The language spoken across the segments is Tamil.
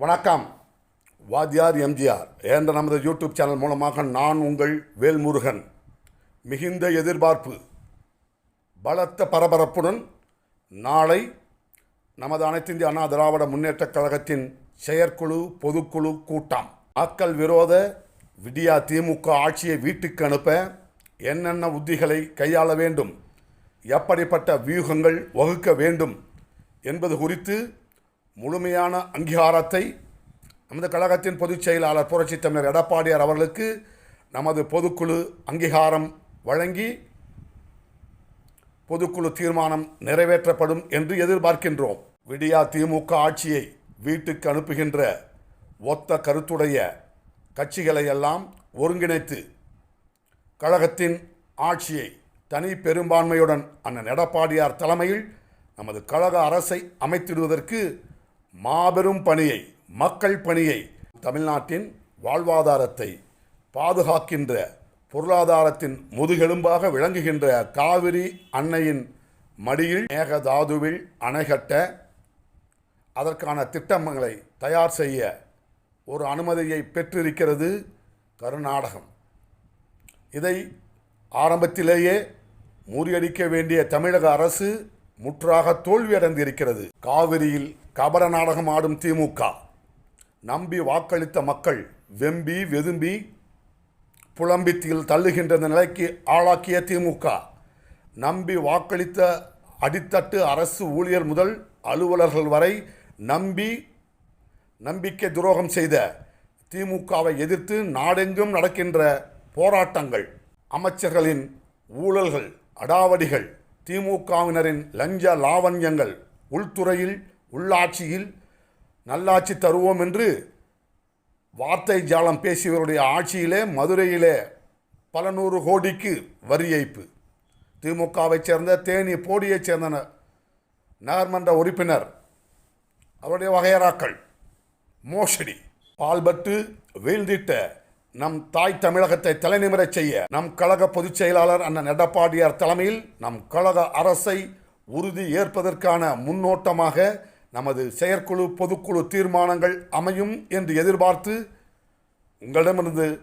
வணக்கம். வாத்தியார் எம்ஜிஆர் என்ற நமது யூடியூப் சேனல் மூலமாக நான் உங்கள் வேல்முருகன். மிகுந்த எதிர்பார்ப்பு பலத்த பரபரப்புடன் நாளை நமது அனைத்திந்திய அண்ணா திராவிட முன்னேற்றக் கழகத்தின் செயற்குழு பொதுக்குழு கூட்டம். மக்கள் விரோத விடியா திமுக ஆட்சியை வீட்டுக்கு அனுப்ப என்னென்ன உத்திகளை கையாள வேண்டும் எப்படிப்பட்ட வியூகங்கள் வகுக்க வேண்டும் என்பது குறித்து முழுமையான அங்கீகாரத்தை நமது கழகத்தின் பொதுச் செயலாளர் புரட்சி தமிழர் எடப்பாடியார் அவர்களுக்கு நமது பொதுக்குழு அங்கீகாரம் வழங்கி பொதுக்குழு தீர்மானம் நிறைவேற்றப்படும் என்று எதிர்பார்க்கின்றோம். விடியா திமுக ஆட்சியை வீட்டுக்கு அனுப்புகின்ற ஒத்த கருத்துடைய கட்சிகளை எல்லாம் ஒருங்கிணைத்து கழகத்தின் ஆட்சியை தனி பெரும்பான்மையுடன் அண்ணன் எடப்பாடியார் தலைமையில் நமது கழக அரசை அமைத்திடுவதற்கு மாபெரும் பணியை மக்கள் பணியை தமிழ்நாட்டின் வாழ்வாதாரத்தை பாதுகாக்கின்ற பொருளாதாரத்தின் முதுகெலும்பாக விளங்குகின்ற காவிரி அன்னையின் மடியில் மேகதாதுவில் அணை கட்ட அதற்கான திட்டங்களை தயார் செய்ய ஒரு அனுமதியை பெற்றிருக்கிறது கர்நாடகம். இதை ஆரம்பத்திலேயே முறியடிக்க வேண்டிய தமிழக அரசு முற்றாக தோல்வியடைந்திருக்கிறது. காவிரியில் கபர நாடகம் ஆடும் திமுக. நம்பி வாக்களித்த மக்கள் வெம்பி வெதும்பி புலம்பித்தில் தள்ளுகின்ற இந்த நிலைக்கு ஆளாக்கிய திமுக. நம்பி வாக்களித்த அடித்தட்டு அரசு ஊழியர் முதல் அலுவலர்கள் வரை நம்பி நம்பிக்கை துரோகம் செய்த திமுகவை எதிர்த்து நாடெங்கும் நடக்கின்ற போராட்டங்கள். அமைச்சர்களின் ஊழல்கள் அடாவடிகள் திமுகவினரின் லஞ்ச லாவண்யங்கள் உள்துறையில் உள்ளாட்சியில் நல்லாட்சி தருவோம் என்று வார்த்தை ஜாலம் பேசியவருடைய ஆட்சியிலே மதுரையிலே பல நூறு கோடிக்கு வரி ஏய்ப்பு. திமுகவைச் சேர்ந்த தேனி போடியைச் சேர்ந்த நகர்மன்ற உறுப்பினர். அவருடைய வகையறாக்கள் மோசடி பால்பட்டு வீழ்ந்திட்ட நம் தாய் தமிழகத்தை தலைநிமிர செய்ய நம் கழக பொதுச் செயலாளர் அண்ணன் எடப்பாடியார் தலைமையில் நம் கழக அரசை உறுதி ஏற்பதற்கான முன்னோட்டமாக நமது செயற்குழு பொதுக்குழு தீர்மானங்கள் அமையும் என்று எதிர்பார்த்து உங்களிடமிருந்து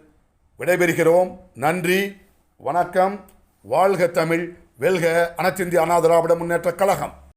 விடைபெறுகிறோம். நன்றி வணக்கம். வாழ்க தமிழ் வெல்க அனைத்திந்திய அண்ணா திராவிட கழகம்.